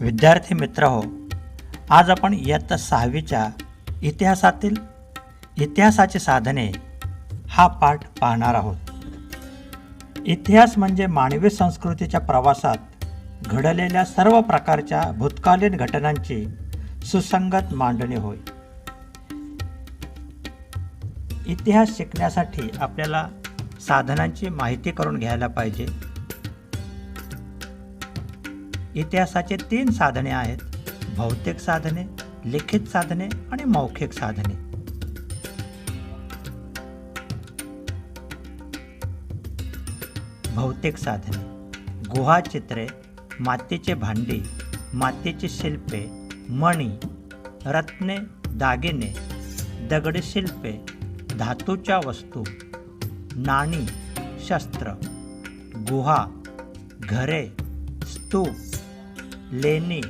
विद्यार्थी मित्र हो आज आपण इयत्ता सहावीच्या इतिहासातील इतिहासाची साधने हा पाठ पाहणार आहोत. इतिहास म्हणजे मानवी संस्कृतीच्या प्रवासात घडलेल्या सर्व प्रकारच्या भूतकालीन घटनांची सुसंगत मांडणी होय. इतिहास शिकण्यासाठी आपल्याला साधनांची माहिती करून घ्यायला पाहिजे. इतिहासाचे तीन साधने आहेत. भौतिक साधने लिखित साधने आणि मौखिक साधने. भौतिक साधने. गुहाचित्रे मातीचे भांडी मातीची शिल्पे मणी रत्ने दागिने दगडी शिल्पे धातूच्या वस्तू नाणी शस्त्र गुहा घरे स्तूप लेणी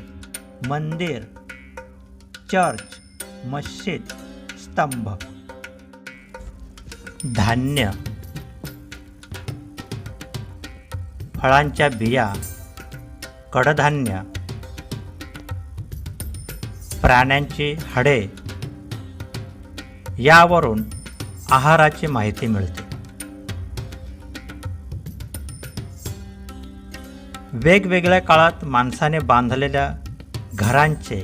मंदिर चर्च मस्जिद स्तंभ. धान्य. फळांच्या बिया. कडधान्य. प्राण्यांची हाडे. यावरून आहाराची माहिती मिळते. वेगवेगळ्या काळात माणसाने बांधलेल्या घरांचे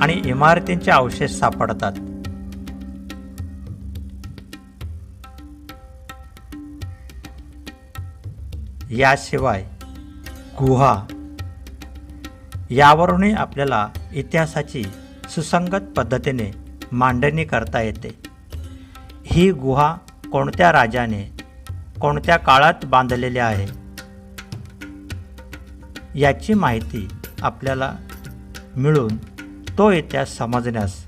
आणि इमारतींचे अवशेष सापडतात. याशिवाय गुहा यावरूनही आपल्याला इतिहासाची सुसंगत पद्धतीने मांडणी करता येते. ही गुहा कोणत्या राजाने कोणत्या काळात बांधलेली आहे? याची माहिती आपल्याला मिळून तो इतिहास समजण्यास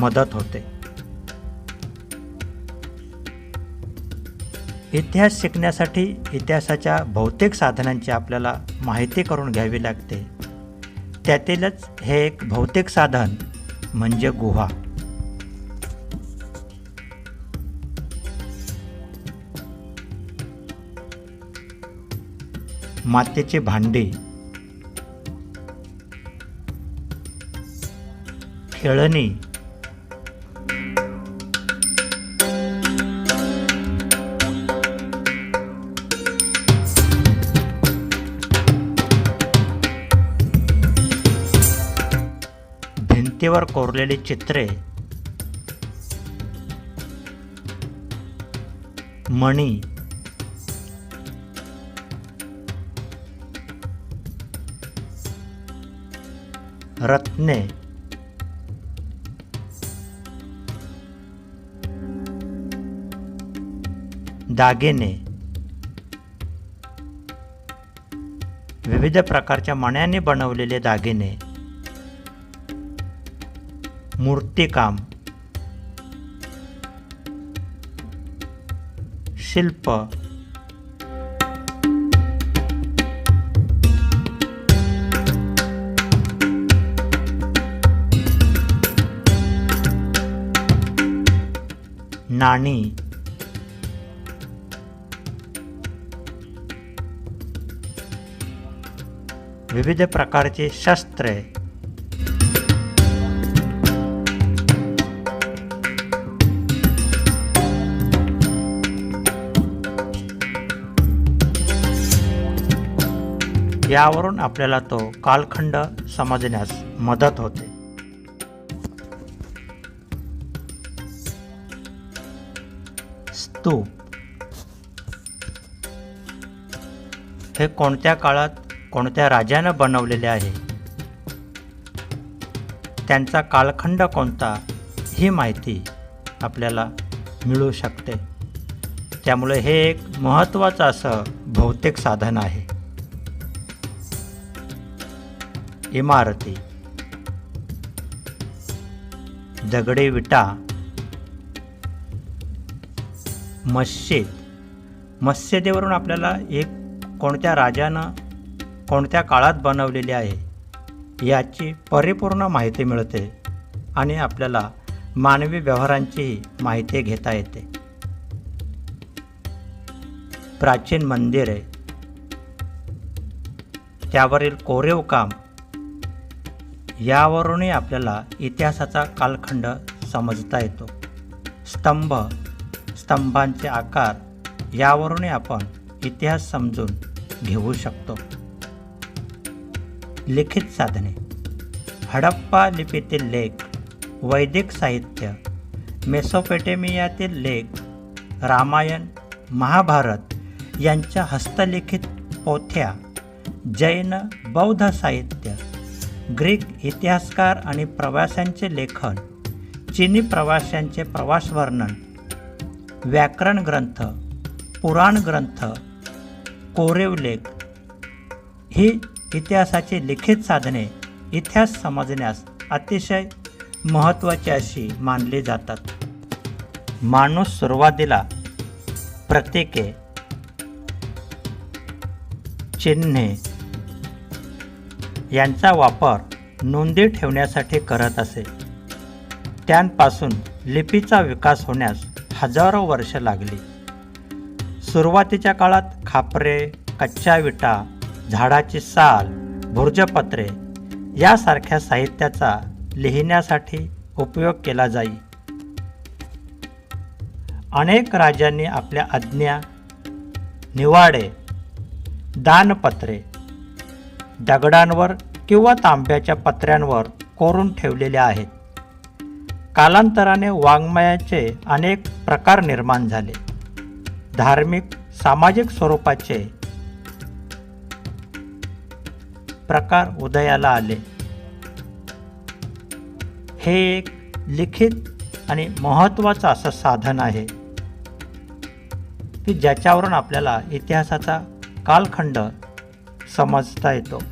मदत होते. इतिहास शिकण्यासाठी इतिहासाच्या भौतिक साधनांची आपल्याला माहिती करून घ्यावी लागते. त्यातीलच हे एक भौतिक साधन म्हणजे गुहा. मातीची भांडी. खेळणी. भिंतीवर कोरलेली चित्रे. मणी. रत्ने. दागिने. विविध प्रकारच्या मण्याने बनवलेले दागिने. मूर्तिकाम. शिल्प. नाणी. विविध प्रकारचे शस्त्रे. यावरून आपल्याला तो कालखंड समजण्यास मदत होते. स्तूप हे कोणत्या काळात कोणत्या राजानं बनवलेले आहे? त्यांचा कालखंड कोणता ही माहिती आपल्याला मिळू शकते. त्यामुळे हे एक महत्त्वाचं असं भौतिक साधन आहे. इमारती. दगडी विटा मत्स्य. मस्जिदेवरून आपल्याला एक कोणत्या राजानं कोणत्या काळात बनवलेली आहे याची परिपूर्ण माहिती मिळते आणि आपल्याला मानवी व्यवहारांचीही माहिती घेता येते. प्राचीन मंदिरे. त्यावरील कोरीव काम. यावरूनही आपल्याला इतिहासाचा कालखंड समजता येतो. स्तंभ. स्तंभांचे आकार यावरूनही आपण इतिहास समजून घेऊ शकतो. लिखित साधने. हडप्पा लिपीतील लेख वैदिक साहित्य मेसोपेटेमियातील लेख रामायण महाभारत यांच्या हस्तलिखित पोथ्या जैन बौद्ध साहित्य ग्रीक इतिहासकार आणि प्रवाशांचे लेखन चीनी प्रवाशांचे प्रवास वर्णन व्याकरण ग्रंथ पुराण ग्रंथ कोरेवलेख ही इतिहासाची लिखित साधने इतिहास समजण्यास अतिशय महत्त्वाची अशी मानली जातात. माणूस सुरुवातीला प्रतीके चिन्हे यांचा वापर नोंदी ठेवण्यासाठी करत असे. त्यांपासून लिपीचा विकास होण्यास हजारो वर्ष लागली. सुरुवातीच्या काळात खापरे कच्च्या विटा झाडाची साल भुर्जपत्रे यासारख्या साहित्याचा लिहिण्यासाठी उपयोग केला जाई. अनेक राजांनी आपल्या आज्ञा निवाडे दानपत्रे दगडांवर किंवा तांब्याच्या पत्र्यांवर कोरून ठेवलेले आहेत. कालांतराने वाङ्मयाचे अनेक प्रकार निर्माण झाले. धार्मिक सामाजिक स्वरूपाचे प्रकार उदयाला आले. हे एक लिखित आणि महत्त्वाचं असं साधन आहे की ज्याच्यावरून आपल्याला इतिहासाचा कालखंड समजता येतो.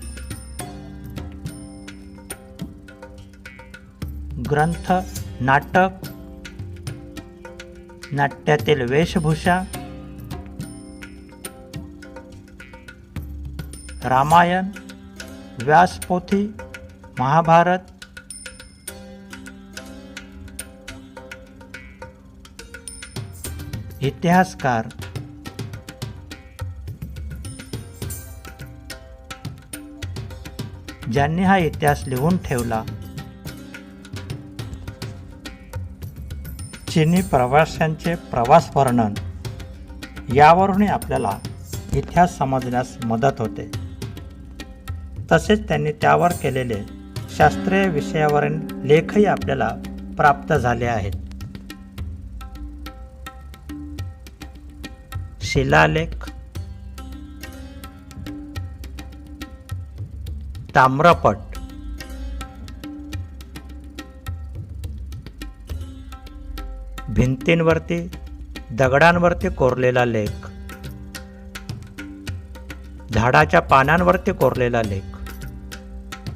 ग्रंथ नाटक नाट्यातील वेशभूषा. रामायण व्यासपोथी महाभारत. इतिहासकार. ज्यांनी हा इतिहास लिहून ठेवला चीनी प्रवाशांचे प्रवास वर्णन यावरूनही आपल्याला इतिहास समजण्यास मदत होते. तसेच त्यांनी त्यावर केलेले शास्त्रीय विषयावरील लेखही आपल्याला प्राप्त झाले आहेत. शिलालेख ताम्रपट भिंतींवरती दगडांवरती कोरलेला लेख झाडाच्या पानांवरती कोरलेला लेख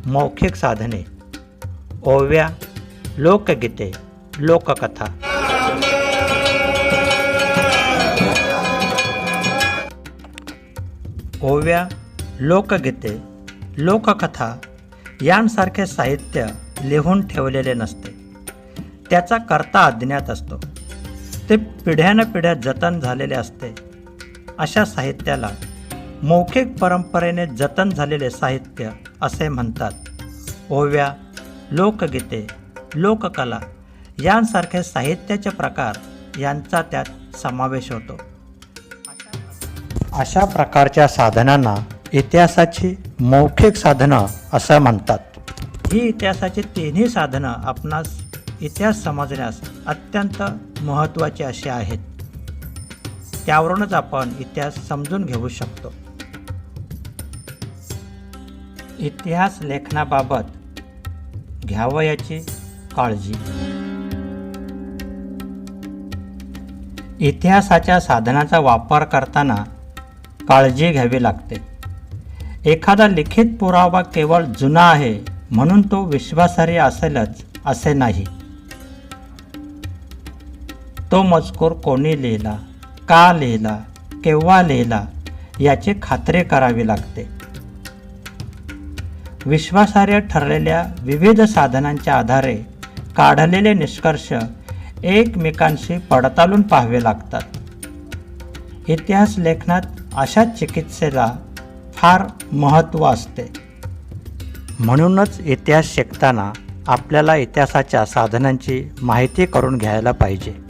मौखिक साधने. ओव्या लोकगीते लोककथा. ओव्या लोकगीते लोककथा यांसारखे साहित्य लिहून ठेवलेले नसते. त्याचा करता अज्ञात असतो. ते पिढ्यानपिढ्या जतन झालेले असते. अशा साहित्याला मौखिक परंपरेने जतन झालेले साहित्य असे म्हणतात. ओव्या लोकगीते लोककला यांसारखे साहित्याचे प्रकार यांचा त्यात समावेश होतो. अशा प्रकारच्या साधनांना इतिहासाची मौखिक साधनं असं म्हणतात. ही इतिहासाची तिन्ही साधनं आपणास इतिहास समजण्यास अत्यंत महत्त्वाचे असे आहेत. त्यावरूनच आपण इतिहास समजून घेऊ शकतो. इतिहास लेखनाबाबत घ्यावयाची काळजी. इतिहासाच्या साधनाचा वापर करताना काळजी घ्यावी लागते. एखादा लिखित पुरावा केवळ जुना आहे म्हणून तो विश्वासार्ह असेलच असे नाही. तो मजकूर कोणी लिहिला का लिहिला केव्हा लिहिला याची खात्री करावी लागते. विश्वासार्ह ठरलेल्या विविध साधनांच्या आधारे काढलेले निष्कर्ष एकमेकांशी पडताळून पाहावे लागतात. इतिहास लेखनात अशा चिकित्सेला फार महत्त्व असते. म्हणूनच इतिहास शिकताना आपल्याला इतिहासाच्या साधनांची माहिती करून घ्यायला पाहिजे.